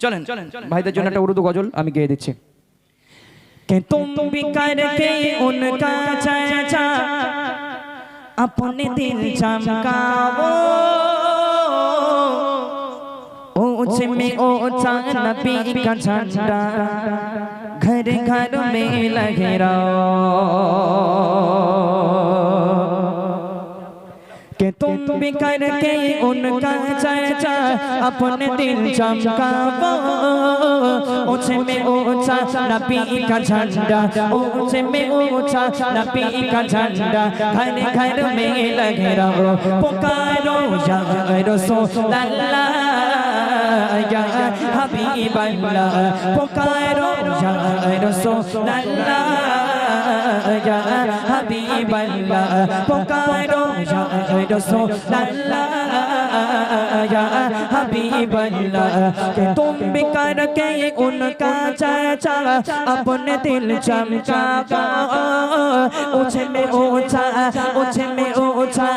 চলেন চলেন ভাইদের জন্য একটা উর্দু গজল আমি গিয়ে দিচ্ছি। আপনি দিন চমকাও ঘর ঘর মে লো करके उनका चाचा अपने दिल चमकाओ ऊंचे में ऊंचा नबी का झंडा ऊंचे में ऊंचा नबी का झंडा घर घर में लगे रहो पुकारो या रसूल अल्लाह या हबीब अल्लाह पुकारो या रसूल अल्लाह ya habiballah pokaro ya rasulullah या हबीब अल्लाह कि तुम भी करके उनका चाचा अपने दिल चमका ऊंचे में ऊंचा ऊंचे में ऊंचा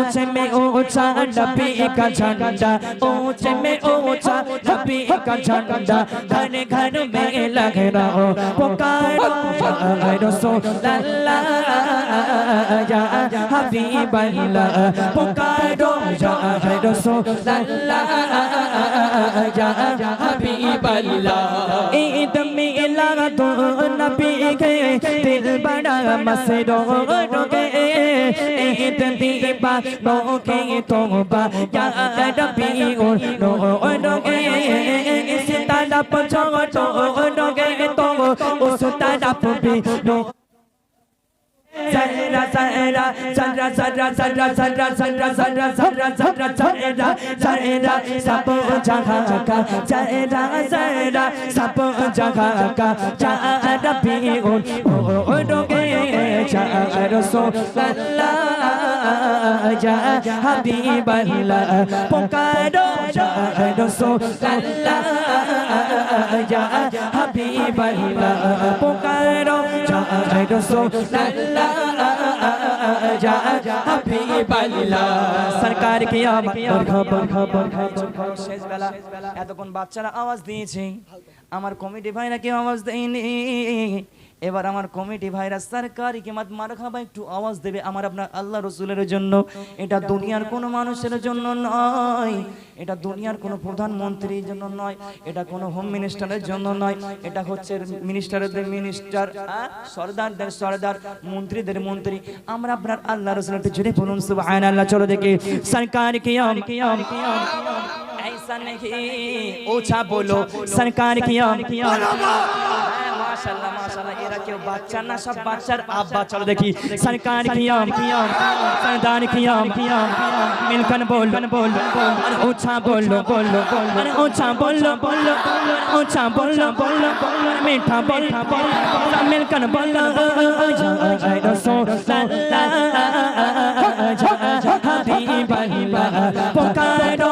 ऊंचे में ऊंचा नबी का झंडा ऊंचे में ऊंचा नबी का झंडा घर घर में लग रहा पुकारो या रसूल अल्लाह या हबीब अल्लाह पुकारो या रसूल अल्लाह या हबीब अल्लाह ईद मिला तो नबी के दिल बड़ा मसरूर गे ईद दीपा नो के तोबा या रबी नो गे इस तरफ छोड़ो गे तो उस तरफ भी नो Zara zara zara zara zara zara zara zara zara zara zara zara sapo jaga ka zara zara sapo jaga ka zara bi on o doge zara rasulullah ya habiballah pukaro ya rasulullah ya habiballah pukaro ya rasulullah সরকার কি এতক্ষণ বাচ্চারা আওয়াজ দিয়েছে আমার committee ভাইরা কেউ আওয়াজ দেয়নি এবার আমার কমিটি ভাইরা, সরকারি কিমাত মারখাবা? একটু আওয়াজ দেবে আমার আপনার আল্লাহ রসুলের জন্য। এটা দুনিয়ার কোনো মানুষের জন্য নয়। এটা দুনিয়ার কোনো প্রধানমন্ত্রীর জন্য নয়। এটা কোনো হোম মিনিস্টারের জন্য নয়। এটা হচ্ছে মিনিস্টারদের মিনিস্টার সর্দারদের সর্দার, মন্ত্রীদের মন্ত্রী। আমরা আপনার আল্লাহ রসুল একটু জুড়ে বলুন সুবহানাল্লাহ। চলো দেখি, সরকার কিয়াম কিয়াম কিয়াম ऐसा नहीं ओछा बोलो सरकार की মাশাআল্লাহ মাশাআল্লাহ এরা কেউ বাচ্চা না সব বাচ্চার আব্বা চলো দেখি সরকার কি আম কি আম সরদার কি আম কি আম মিলকন বল বল আর ওছা বলো বলো আর ওছা বলো বলো ওছা বলো বলো মিঠা বল বল মিলকন বলো হাবিবাল্লাহ পুকারো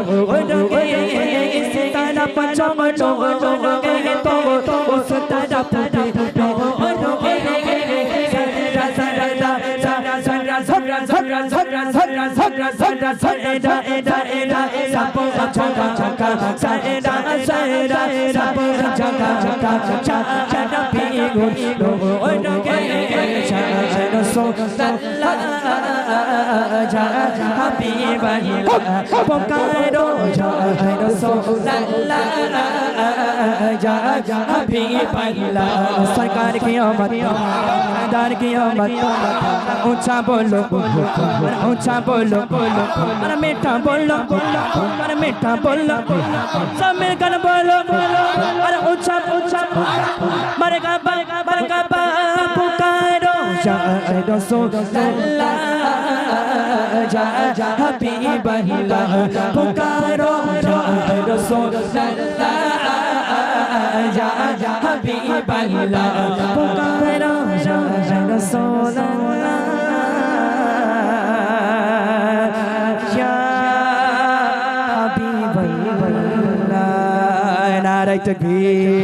এডা এডা সাপো ছকা ছকা সারা সারা সাপো ছকা ছকা চারা পিগো ja habiba ila pokairo ja rasulullah ja habiba ila sarkar ki amat dar ki amat ऊंचा बोलो ऊंचा बोलो बोलो मर मीठा बोलो मर मीठा बोलो सब मिलकर बोलो बोलो अरे ऊंचा ऊंचा मर का बल का बल का पुकारो जा रसूल अल्लाह जा हबीब अल्लाह पुकारो रसूल जा हबीब अल्लाह पुकारो रसूल नारे तकबीर